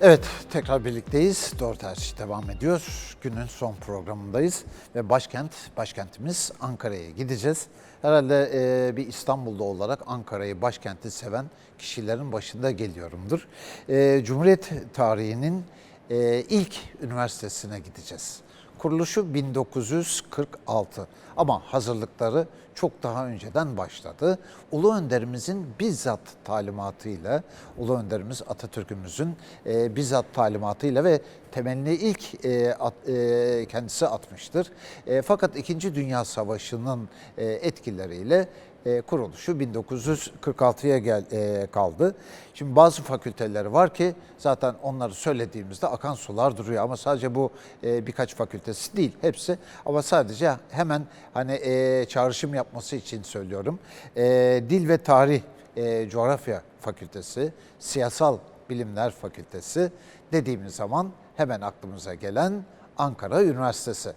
Evet, tekrar birlikteyiz. Doğru Tercih devam ediyor. Günün son programındayız ve başkent, başkentimiz Ankara'ya gideceğiz. Herhalde e, bir İstanbul'da olarak Ankara'yı, başkenti seven kişilerin başında geliyorumdur. E, Cumhuriyet tarihinin e, ilk üniversitesine gideceğiz. Kuruluşu 1946 ama hazırlıkları çok daha önceden başladı. Ulu Önderimizin bizzat talimatıyla, Ulu Önderimiz Atatürk'ümüzün e, bizzat talimatıyla ve temelini ilk e, at- e, kendisi atmıştır. E, fakat İkinci Dünya Savaşı'nın e, etkileriyle e, kuruluşu 1946'ya gel, e, kaldı. Şimdi bazı fakülteleri var ki zaten onları söylediğimizde akan sular duruyor ama sadece bu e, birkaç fakültesi değil hepsi ama sadece hemen hani e, çağrışım yapması için söylüyorum. E, Dil ve Tarih e, Coğrafya Fakültesi, Siyasal Bilimler Fakültesi dediğimiz zaman hemen aklımıza gelen Ankara Üniversitesi.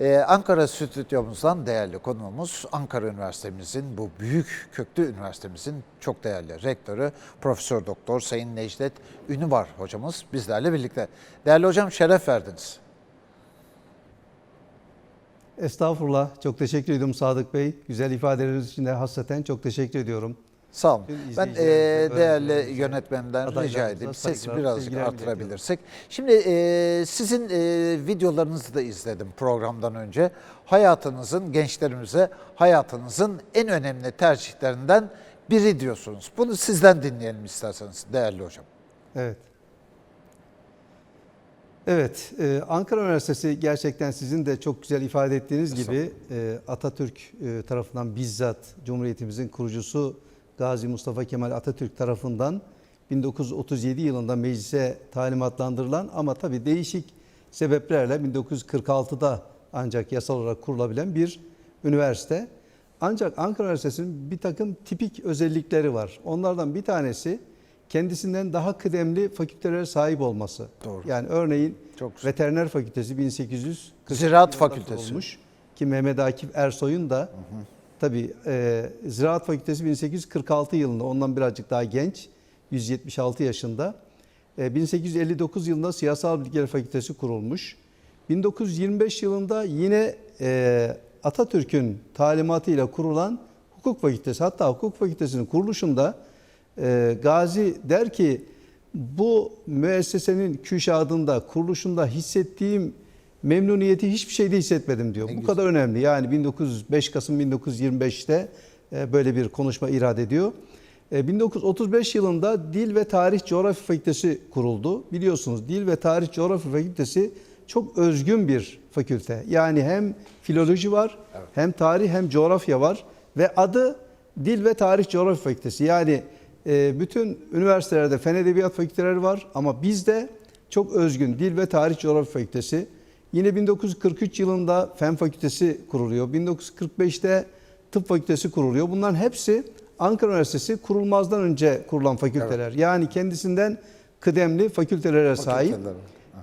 Ee, Ankara stüdyomuzdan değerli konuğumuz Ankara Üniversitemizin bu büyük köklü üniversitemizin çok değerli rektörü Profesör Doktor Sayın Necdet Ünüvar hocamız bizlerle birlikte. Değerli hocam şeref verdiniz. Estağfurullah. Çok teşekkür ediyorum Sadık Bey. Güzel ifadeleriniz için de hasreten çok teşekkür ediyorum. Sağ olun. Ben e, değerli yönetmenden rica edeyim sesi birazcık artırabilirsek. Şimdi e, sizin e, videolarınızı da izledim programdan önce. Hayatınızın, gençlerimize hayatınızın en önemli tercihlerinden biri diyorsunuz. Bunu sizden dinleyelim isterseniz değerli hocam. Evet. Evet, e, Ankara Üniversitesi gerçekten sizin de çok güzel ifade ettiğiniz gibi e, Atatürk e, tarafından bizzat Cumhuriyetimizin kurucusu Gazi Mustafa Kemal Atatürk tarafından 1937 yılında meclise talimatlandırılan ama tabii değişik sebeplerle 1946'da ancak yasal olarak kurulabilen bir üniversite. Ancak Ankara Üniversitesi'nin bir takım tipik özellikleri var. Onlardan bir tanesi kendisinden daha kıdemli fakültelere sahip olması. Doğru. Yani örneğin Çok güzel. Veteriner Fakültesi 1840 Ziraat Fakültesi. kurulmuş. Ki Mehmet Akif Ersoy'un da tabii e, Ziraat Fakültesi 1846 yılında ondan birazcık daha genç 176 yaşında. E, 1859 yılında Siyasal Bilgiler Fakültesi kurulmuş. 1925 yılında yine e, Atatürk'ün talimatıyla kurulan Hukuk Fakültesi hatta Hukuk Fakültesi'nin kuruluşunda e, Gazi der ki bu müessesenin küşadında, kuruluşunda hissettiğim memnuniyeti hiçbir şeyde hissetmedim diyor. Bu kadar önemli. Yani 1905 Kasım 1925'te e, böyle bir konuşma irade ediyor. E, 1935 yılında Dil ve Tarih Coğrafya Fakültesi kuruldu. Biliyorsunuz Dil ve Tarih Coğrafya Fakültesi çok özgün bir fakülte. Yani hem filoloji var, hem tarih hem coğrafya var ve adı Dil ve Tarih Coğrafya Fakültesi. Yani e, bütün üniversitelerde fen edebiyat fakülteleri var ama bizde çok özgün Dil ve Tarih Coğrafya Fakültesi. Yine 1943 yılında Fen Fakültesi kuruluyor. 1945'te Tıp Fakültesi kuruluyor. Bunların hepsi Ankara Üniversitesi kurulmazdan önce kurulan fakülteler. Yani kendisinden kıdemli fakültelere sahip. Fakülteler.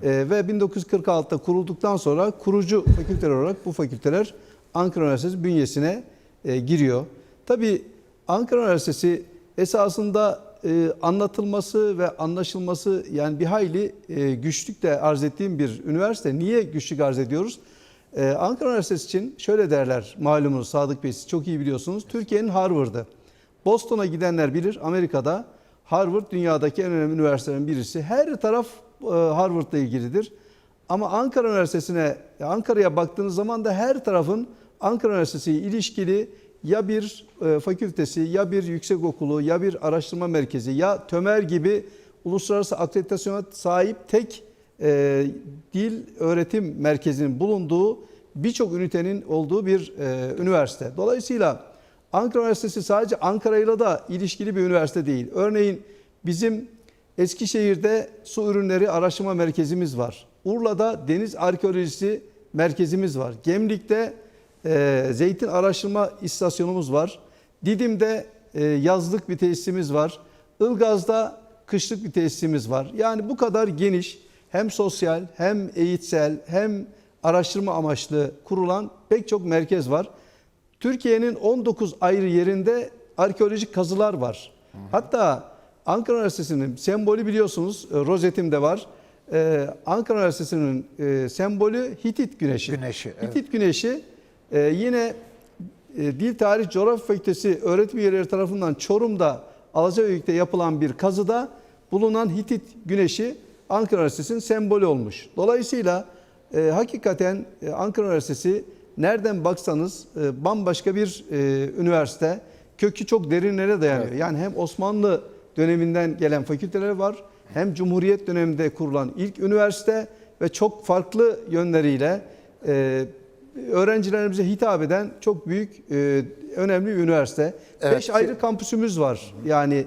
Ee, ve 1946'da kurulduktan sonra kurucu fakülteler olarak bu fakülteler Ankara Üniversitesi bünyesine e, giriyor. Tabii Ankara Üniversitesi esasında e, anlatılması ve anlaşılması yani bir hayli e, güçlük de arz ettiğim bir üniversite. Niye güçlük arz ediyoruz? E, Ankara Üniversitesi için şöyle derler malumunuz Sadık Bey siz çok iyi biliyorsunuz. Türkiye'nin Harvard'ı. Boston'a gidenler bilir Amerika'da Harvard dünyadaki en önemli üniversitelerin birisi. Her taraf e, Harvard'la ilgilidir. Ama Ankara Üniversitesi'ne, Ankara'ya baktığınız zaman da her tarafın Ankara Üniversitesi ile ilişkili ya bir e, fakültesi, ya bir yüksek okulu, ya bir araştırma merkezi, ya TÖMER gibi uluslararası akreditasyona sahip tek e, dil öğretim merkezinin bulunduğu birçok ünitenin olduğu bir e, üniversite. Dolayısıyla Ankara Üniversitesi sadece Ankara'yla da ilişkili bir üniversite değil. Örneğin bizim Eskişehir'de su ürünleri araştırma merkezimiz var. Urla'da deniz arkeolojisi merkezimiz var. Gemlik'te e, zeytin araştırma istasyonumuz var. Didim'de e, yazlık bir tesisimiz var. Ilgaz'da kışlık bir tesisimiz var. Yani bu kadar geniş hem sosyal hem eğitsel hem araştırma amaçlı kurulan pek çok merkez var. Türkiye'nin 19 ayrı yerinde arkeolojik kazılar var. Hatta Ankara Üniversitesi'nin sembolü biliyorsunuz, e, rozetim de var. E, Ankara Üniversitesi'nin e, sembolü Hitit güneşi. Güneşi, evet. Hitit güneşi e, yine e, Dil Tarih Coğrafya Fakültesi öğretim üyeleri tarafından Çorum'da Alacabeylik'te yapılan bir kazıda bulunan Hitit güneşi Ankara Üniversitesi'nin sembolü olmuş. Dolayısıyla e, hakikaten e, Ankara Üniversitesi nereden baksanız e, bambaşka bir e, üniversite. Kökü çok derinlere dayanıyor. Evet. Yani hem Osmanlı döneminden gelen fakülteler var hem Cumhuriyet döneminde kurulan ilk üniversite ve çok farklı yönleriyle e, öğrencilerimize hitap eden çok büyük e, önemli bir üniversite. Evet. Beş ayrı kampüsümüz var. Yani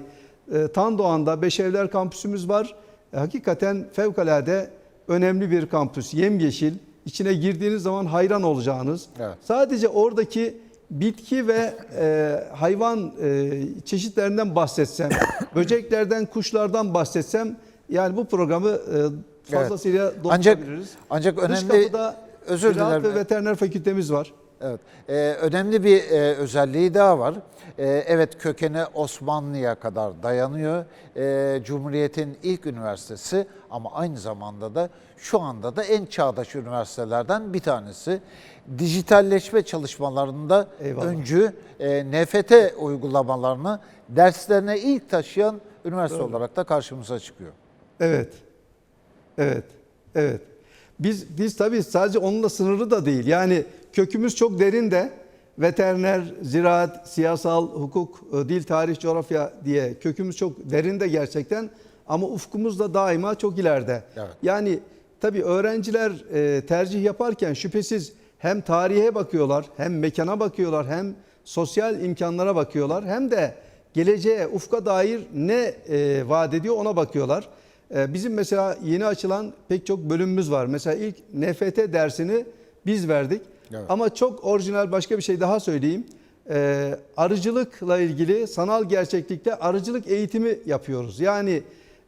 e, Tandoğan'da Beşevler kampüsümüz var. E, hakikaten fevkalade önemli bir kampüs. Yemyeşil. İçine girdiğiniz zaman hayran olacağınız. Evet. Sadece oradaki bitki ve e, hayvan e, çeşitlerinden bahsetsem, böceklerden, kuşlardan bahsetsem yani bu programı e, fazlasıyla Ancak doldurabiliriz. ancak Dış önemli kapıda özür dilerim. ve veteriner fakültemiz var. Evet. Ee, önemli bir e, özelliği daha var. Ee, evet kökeni Osmanlı'ya kadar dayanıyor. Ee, Cumhuriyet'in ilk üniversitesi ama aynı zamanda da şu anda da en çağdaş üniversitelerden bir tanesi. Dijitalleşme çalışmalarında Eyvallah. öncü e, NFT uygulamalarını derslerine ilk taşıyan üniversite olarak da karşımıza çıkıyor. Evet. Evet. Evet. Biz biz tabii sadece onunla sınırlı da değil. Yani kökümüz çok derin de veteriner, ziraat, siyasal, hukuk, e, dil, tarih, coğrafya diye kökümüz çok derinde gerçekten ama ufkumuz da daima çok ileride. Evet. Yani tabii öğrenciler e, tercih yaparken şüphesiz hem tarihe bakıyorlar, hem mekana bakıyorlar, hem sosyal imkanlara bakıyorlar, hem de geleceğe, ufka dair ne e, vaat ediyor ona bakıyorlar. E, bizim mesela yeni açılan pek çok bölümümüz var. Mesela ilk NFT dersini biz verdik. Evet. Ama çok orijinal başka bir şey daha söyleyeyim. E, arıcılıkla ilgili sanal gerçeklikte arıcılık eğitimi yapıyoruz. Yani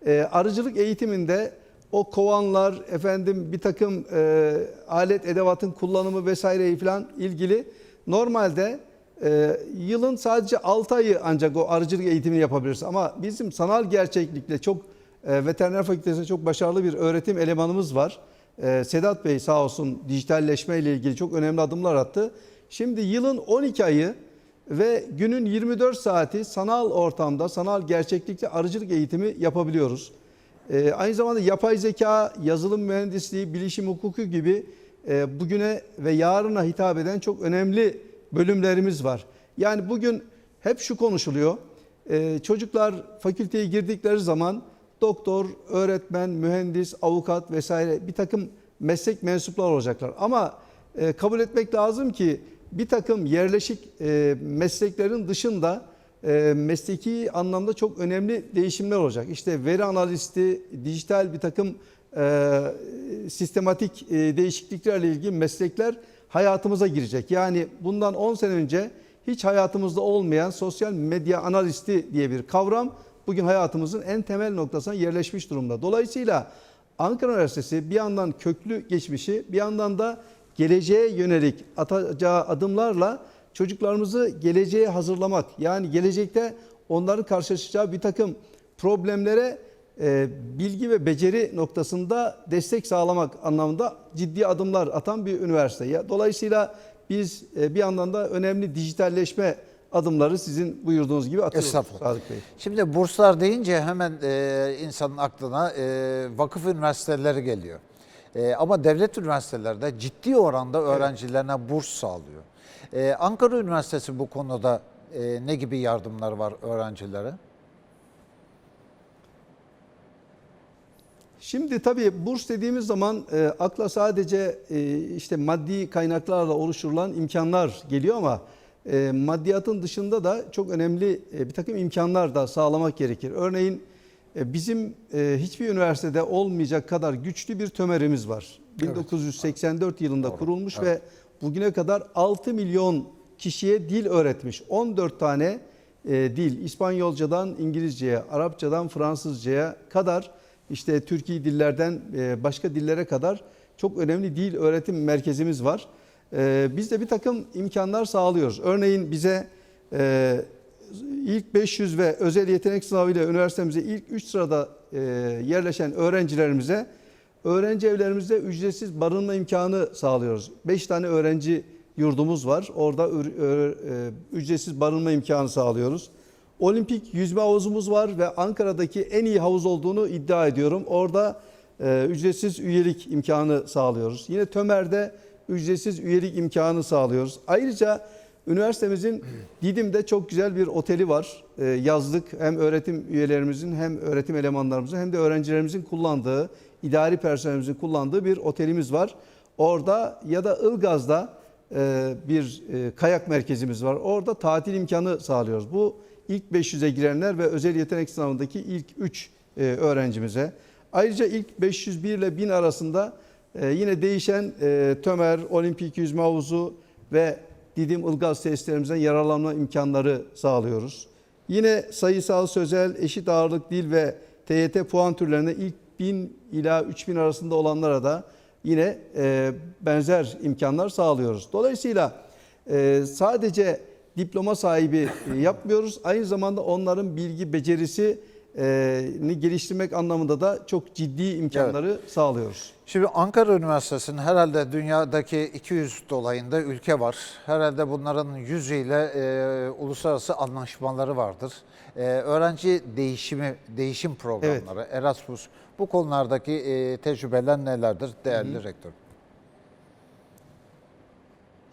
e, arıcılık eğitiminde o kovanlar, efendim bir takım e, alet edevatın kullanımı vesaireyi falan ilgili normalde e, yılın sadece 6 ayı ancak o arıcılık eğitimini yapabiliriz. Ama bizim sanal gerçeklikle çok e, veteriner fakültesinde çok başarılı bir öğretim elemanımız var. E, Sedat Bey sağ olsun dijitalleşme ile ilgili çok önemli adımlar attı. Şimdi yılın 12 ayı ve günün 24 saati sanal ortamda, sanal gerçeklikte arıcılık eğitimi yapabiliyoruz. Ee, aynı zamanda yapay zeka, yazılım mühendisliği, bilişim hukuku gibi e, bugüne ve yarına hitap eden çok önemli bölümlerimiz var. Yani bugün hep şu konuşuluyor. Çocuklar fakülteye girdikleri zaman doktor, öğretmen, mühendis, avukat vesaire bir takım meslek mensupları olacaklar. Ama e, kabul etmek lazım ki bir takım yerleşik e, mesleklerin dışında e, mesleki anlamda çok önemli değişimler olacak. İşte veri analisti, dijital bir takım e, sistematik e, değişikliklerle ilgili meslekler hayatımıza girecek. Yani bundan 10 sene önce hiç hayatımızda olmayan sosyal medya analisti diye bir kavram bugün hayatımızın en temel noktasına yerleşmiş durumda. Dolayısıyla Ankara Üniversitesi bir yandan köklü geçmişi bir yandan da geleceğe yönelik atacağı adımlarla çocuklarımızı geleceğe hazırlamak yani gelecekte onların karşılaşacağı bir takım problemlere e, bilgi ve beceri noktasında destek sağlamak anlamında ciddi adımlar atan bir üniversite. Dolayısıyla biz e, bir yandan da önemli dijitalleşme adımları sizin buyurduğunuz gibi atıyoruz Estağfurullah. Sadık Bey. Şimdi burslar deyince hemen e, insanın aklına e, vakıf üniversiteleri geliyor. E, ama devlet üniversiteleri de ciddi oranda öğrencilerine burs sağlıyor. E, Ankara Üniversitesi bu konuda e, ne gibi yardımlar var öğrencilere? Şimdi tabii burs dediğimiz zaman e, akla sadece e, işte maddi kaynaklarla oluşturulan imkanlar geliyor ama e, maddiyatın dışında da çok önemli e, bir takım imkanlar da sağlamak gerekir. Örneğin e, bizim e, hiçbir üniversitede olmayacak kadar güçlü bir tömerimiz var. 1984 yılında kurulmuş ve bugüne kadar 6 milyon kişiye dil öğretmiş. 14 tane e, dil İspanyolcadan İngilizceye, Arapçadan Fransızcaya kadar işte Türkiye dillerden e, başka dillere kadar çok önemli dil öğretim merkezimiz var. E, Biz de bir takım imkanlar sağlıyoruz. Örneğin bize e, ilk 500 ve özel yetenek sınavıyla üniversitemize ilk 3 sırada e, yerleşen öğrencilerimize öğrenci evlerimizde ücretsiz barınma imkanı sağlıyoruz. 5 tane öğrenci yurdumuz var. Orada e, ücretsiz barınma imkanı sağlıyoruz. Olimpik yüzme havuzumuz var ve Ankara'daki en iyi havuz olduğunu iddia ediyorum. Orada e, ücretsiz üyelik imkanı sağlıyoruz. Yine Tömer'de ücretsiz üyelik imkanı sağlıyoruz. Ayrıca üniversitemizin Didim'de çok güzel bir oteli var. E, yazlık hem öğretim üyelerimizin hem öğretim elemanlarımızın hem de öğrencilerimizin kullandığı, idari personelimizin kullandığı bir otelimiz var. Orada ya da Ilgaz'da e, bir e, kayak merkezimiz var. Orada tatil imkanı sağlıyoruz. Bu ilk 500'e girenler ve özel yetenek sınavındaki ilk 3 öğrencimize. Ayrıca ilk 501 ile 1000 arasında e, yine değişen e, Tömer, Olimpik Yüzme Havuzu ve Didim Ilgaz tesislerimizden yararlanma imkanları sağlıyoruz. Yine sayısal, sözel, eşit ağırlık, dil ve TYT puan türlerine ilk 1000 ila 3000 arasında olanlara da yine e, benzer imkanlar sağlıyoruz. Dolayısıyla e, sadece diploma sahibi yapmıyoruz. Aynı zamanda onların bilgi becerisi ni geliştirmek anlamında da çok ciddi imkanları sağlıyoruz. Şimdi Ankara Üniversitesi'nin herhalde dünyadaki 200 dolayında ülke var. Herhalde bunların yüzüyle e, uluslararası anlaşmaları vardır. E, öğrenci değişimi, değişim programları, Erasmus bu konulardaki e, tecrübeler nelerdir değerli rektör?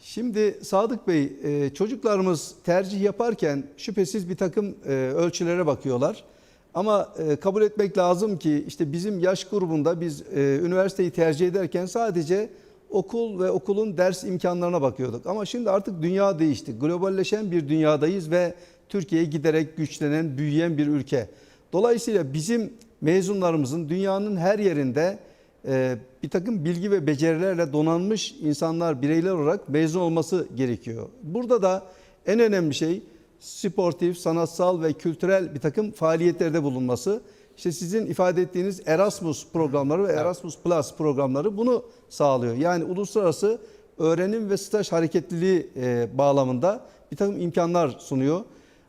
Şimdi Sadık Bey, çocuklarımız tercih yaparken şüphesiz bir takım ölçülere bakıyorlar. Ama e, kabul etmek lazım ki işte bizim yaş grubunda biz e, üniversiteyi tercih ederken sadece okul ve okulun ders imkanlarına bakıyorduk. Ama şimdi artık dünya değişti. Globalleşen bir dünyadayız ve Türkiye giderek güçlenen, büyüyen bir ülke. Dolayısıyla bizim mezunlarımızın dünyanın her yerinde e, bir takım bilgi ve becerilerle donanmış insanlar, bireyler olarak mezun olması gerekiyor. Burada da en önemli şey sportif, sanatsal ve kültürel bir takım faaliyetlerde bulunması. İşte sizin ifade ettiğiniz Erasmus programları ve Erasmus Plus programları bunu sağlıyor. Yani uluslararası öğrenim ve staj hareketliliği e, bağlamında bir takım imkanlar sunuyor.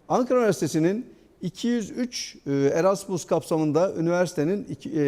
Ankara Üniversitesi'nin 203 e, Erasmus kapsamında üniversitenin e,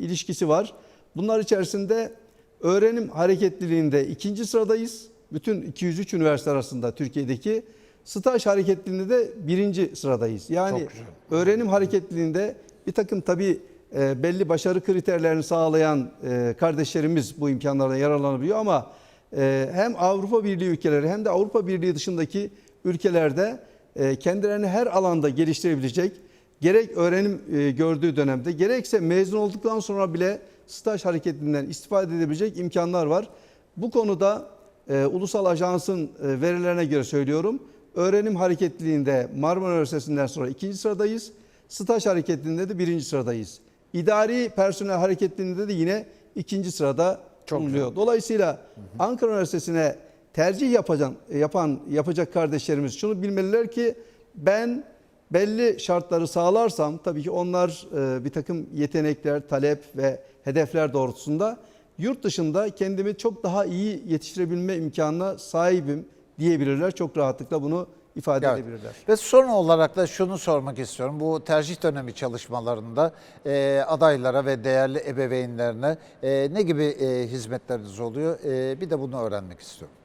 ilişkisi var. Bunlar içerisinde öğrenim hareketliliğinde ikinci sıradayız. Bütün 203 üniversite arasında Türkiye'deki staj hareketliliğinde de birinci sıradayız. Yani öğrenim hareketliliğinde bir takım tabii e, belli başarı kriterlerini sağlayan e, kardeşlerimiz bu imkanlardan yararlanabiliyor ama e, hem Avrupa Birliği ülkeleri hem de Avrupa Birliği dışındaki ülkelerde e, kendilerini her alanda geliştirebilecek gerek öğrenim e, gördüğü dönemde gerekse mezun olduktan sonra bile staj hareketinden istifade edebilecek imkanlar var. Bu konuda e, Ulusal Ajans'ın e, verilerine göre söylüyorum. Öğrenim hareketliliğinde Marmara Üniversitesi'nden sonra ikinci sıradayız. Staj hareketliliğinde de birinci sıradayız. İdari personel hareketliliğinde de yine ikinci sırada Çok bulunuyor. Dolayısıyla Ankara Üniversitesi'ne tercih yapacan, yapan yapacak kardeşlerimiz şunu bilmeliler ki ben belli şartları sağlarsam tabii ki onlar e, bir takım yetenekler, talep ve hedefler doğrultusunda yurt dışında kendimi çok daha iyi yetiştirebilme imkanına sahibim diyebilirler. Çok rahatlıkla bunu ifade Evet. edebilirler. Ve son olarak da şunu sormak istiyorum. Bu tercih dönemi çalışmalarında e, adaylara ve değerli ebeveynlerine e, ne gibi e, hizmetleriniz oluyor? E, bir de bunu öğrenmek istiyorum.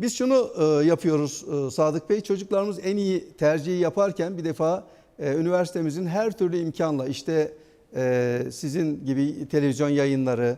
Biz şunu e, yapıyoruz e, Sadık Bey. Çocuklarımız en iyi tercihi yaparken bir defa e, üniversitemizin her türlü imkanla işte e, sizin gibi televizyon yayınları,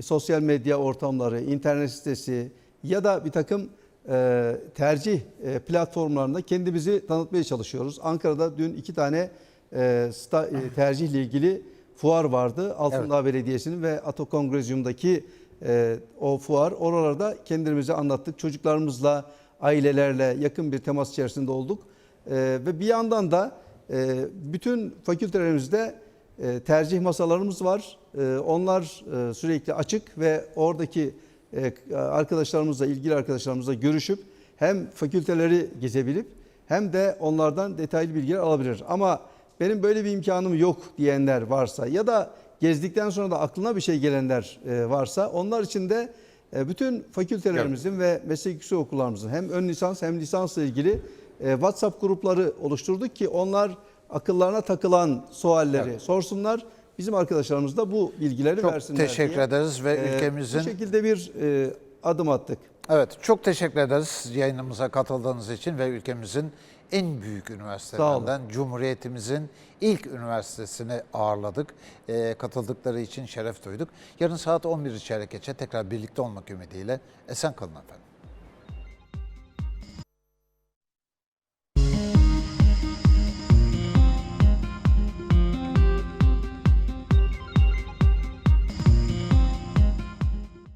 sosyal medya ortamları, internet sitesi ya da bir takım e, tercih e, platformlarında kendimizi tanıtmaya çalışıyoruz. Ankara'da dün iki tane e, sta, e, tercihle ilgili fuar vardı. Altındağ Belediyesi'nin ve Ato Kongrezyum'daki e, o fuar. Oralarda kendimizi anlattık. Çocuklarımızla, ailelerle yakın bir temas içerisinde olduk. E, ve bir yandan da e, bütün fakültelerimizde e, tercih masalarımız var. E, onlar e, sürekli açık ve oradaki e, arkadaşlarımızla, ilgili arkadaşlarımızla görüşüp hem fakülteleri gezebilip hem de onlardan detaylı bilgiler alabilir. Ama benim böyle bir imkanım yok diyenler varsa ya da gezdikten sonra da aklına bir şey gelenler e, varsa onlar için de bütün fakültelerimizin ve meslek yüksek okullarımızın hem ön lisans hem lisansla ilgili WhatsApp grupları oluşturduk ki onlar akıllarına takılan sualleri sorsunlar. Bizim arkadaşlarımız da bu bilgileri Çok versinler teşekkür diye. ederiz ve E, ülkemizin bu şekilde bir e, adım attık. Evet, çok teşekkür ederiz yayınımıza katıldığınız için ve ülkemizin en büyük üniversitelerinden, Cumhuriyetimizin ilk üniversitesini ağırladık. Ee, katıldıkları için şeref duyduk. Yarın saat 11 çeyrek geçe tekrar birlikte olmak ümidiyle esen kalın efendim.